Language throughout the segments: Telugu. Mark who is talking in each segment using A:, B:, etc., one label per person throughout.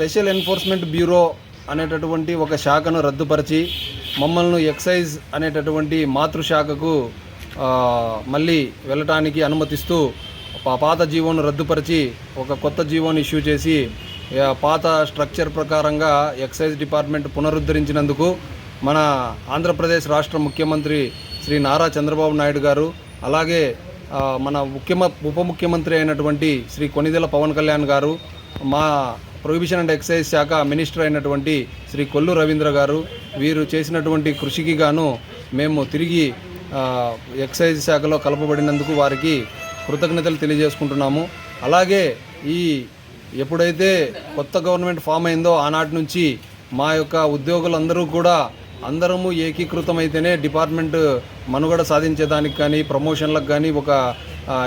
A: స్పెషల్ ఎన్ఫోర్స్మెంట్ బ్యూరో అనేటటువంటి ఒక శాఖను రద్దుపరిచి మమ్మల్ని ఎక్సైజ్ అనేటటువంటి మాతృశాఖకు మళ్ళీ వెళ్ళటానికి అనుమతిస్తూ పాత జీవోను రద్దుపరిచి ఒక కొత్త జీవోను ఇష్యూ చేసి పాత స్ట్రక్చర్ ప్రకారంగా ఎక్సైజ్ డిపార్ట్మెంట్ పునరుద్ధరించినందుకు మన ఆంధ్రప్రదేశ్ రాష్ట్ర ముఖ్యమంత్రి శ్రీ నారా చంద్రబాబు నాయుడు గారు అలాగే మన ముఖ్యమ ఉప ముఖ్యమంత్రి అయినటువంటి శ్రీ కొనిదెల పవన్ కళ్యాణ్ గారు మా ప్రొహిబిషన్ అండ్ ఎక్సైజ్ శాఖ మినిస్టర్ అయినటువంటి శ్రీ కొల్లు రవీంద్ర గారు వీరు చేసినటువంటి కృషికి గాను మేము తిరిగి ఎక్సైజ్ శాఖలో కలపబడినందుకు వారికి కృతజ్ఞతలు తెలియజేసుకుంటున్నాము. అలాగే ఈ ఎప్పుడైతే కొత్త గవర్నమెంట్ ఫామ్ అయిందో ఆనాటి నుంచి మా యొక్క ఉద్యోగులందరూ కూడా అందరము ఏకీకృతమైతేనే డిపార్ట్మెంట్ మనుగడ సాధించేదానికి కానీ ప్రమోషన్లకు కానీ ఒక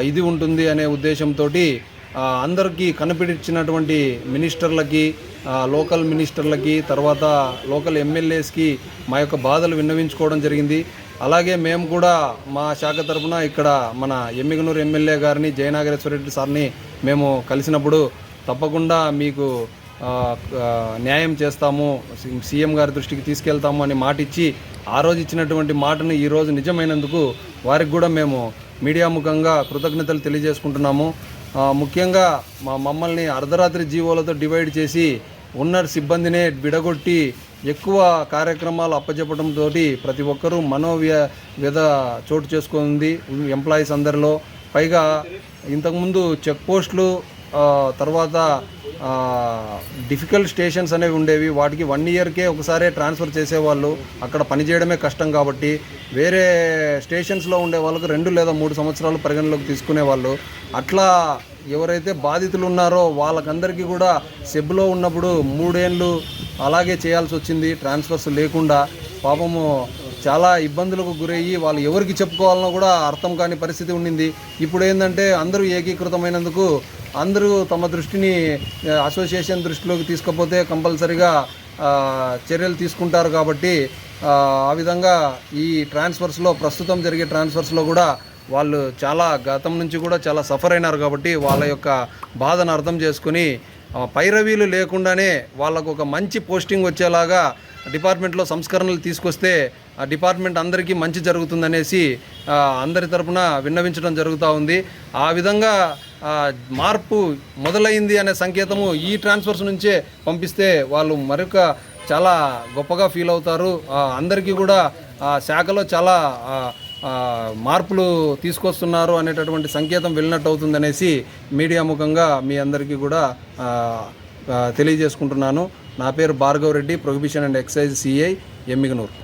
A: ఇది ఉంటుంది అనే ఉద్దేశంతో అందరికీ కనిపించినటువంటి మినిస్టర్లకి లోకల్ మినిస్టర్లకి తర్వాత లోకల్ ఎమ్మెల్యేస్కి మా యొక్క బాధలు విన్నవించుకోవడం జరిగింది. అలాగే మేము కూడా మా శాఖ తరఫున ఇక్కడ మన ఎమ్మిగనూరు ఎమ్మెల్యే గారిని జయనాగరేశ్వర రెడ్డి సార్ని మేము కలిసినప్పుడు తప్పకుండా మీకు న్యాయం చేస్తాము సీఎం గారి దృష్టికి తీసుకెళ్తాము అని మాట ఇచ్చి ఆ రోజు ఇచ్చినటువంటి మాటను ఈ రోజు నిజమైనందుకు వారికి కూడా మేము మీడియా ముఖంగా కృతజ్ఞతలు తెలియజేసుకుంటున్నాము. ముఖ్యంగా మా మమ్మల్ని అర్ధరాత్రి జీవోలతో డివైడ్ చేసి ఉన్న సిబ్బందినే విడగొట్టి ఎక్కువ కార్యక్రమాలు అప్పచెప్పడంతో ప్రతి ఒక్కరూ మనోవ్య విధ చోటు చేసుకుంది ఎంప్లాయీస్ అందరిలో. పైగా ఇంతకుముందు చెక్ పోస్టులు తర్వాత డిఫికల్ట్ స్టేషన్స్ అనేవి ఉండేవి. వాటికి వన్ ఇయర్కే ఒకసారి ట్రాన్స్ఫర్ చేసేవాళ్ళు. అక్కడ పనిచేయడమే కష్టం కాబట్టి వేరే స్టేషన్స్లో ఉండే వాళ్ళకు రెండు లేదా మూడు సంవత్సరాలు పరిగణలోకి తీసుకునేవాళ్ళు. అట్లా ఎవరైతే బాధితులు ఉన్నారో వాళ్ళకందరికీ కూడా సెబ్లో ఉన్నప్పుడు మూడేళ్ళు అలాగే చేయాల్సి వచ్చింది. ట్రాన్స్ఫర్స్ లేకుండా. పాపము చాలా ఇబ్బందులకు గురయ్యి వాళ్ళు ఎవరికి చెప్పుకోవాలనో కూడా అర్థం కాని పరిస్థితి ఉండింది. ఇప్పుడు ఏంటంటే అందరూ ఏకీకృతమైనందుకు అందరూ తమ దృష్టిని అసోసియేషన్ దృష్టిలోకి తీసుకపోతే కంపల్సరిగా చర్యలు తీసుకుంటారు కాబట్టి ఆ, విధంగా ఈ ట్రాన్స్ఫర్స్లో ప్రస్తుతం జరిగే ట్రాన్స్ఫర్స్లో కూడా వాళ్ళు చాలా గతం నుంచి కూడా చాలా సఫర్ అయినారు కాబట్టి వాళ్ళ యొక్క బాధను అర్థం చేసుకుని పైరవీలు లేకుండానే వాళ్ళకు ఒక మంచి పోస్టింగ్ వచ్చేలాగా డిపార్ట్మెంట్లో సంస్కరణలు తీసుకొస్తే ఆ డిపార్ట్మెంట్ అందరికీ మంచి జరుగుతుందనేసి అందరి తరపున విన్నవించడం జరుగుతూ ఉంది. ఆ విధంగా మార్పు మొదలైంది అనే సంకేతము ఈ ట్రాన్స్ఫర్స్ నుంచే పంపిస్తే వాళ్ళు మరొక చాలా గొప్పగా ఫీల్ అవుతారు. అందరికీ కూడా ఆ శాఖలో చాలా మార్పులు తీసుకొస్తున్నారు అనేటటువంటి సంకేతం వెళ్ళినట్టు అవుతుందనేసి మీడియా ముఖంగా మీ అందరికీ కూడా తెలియజేసుకుంటున్నాను. నా పేరు Bhargav Reddy prohibition and excise CI Emmiganur.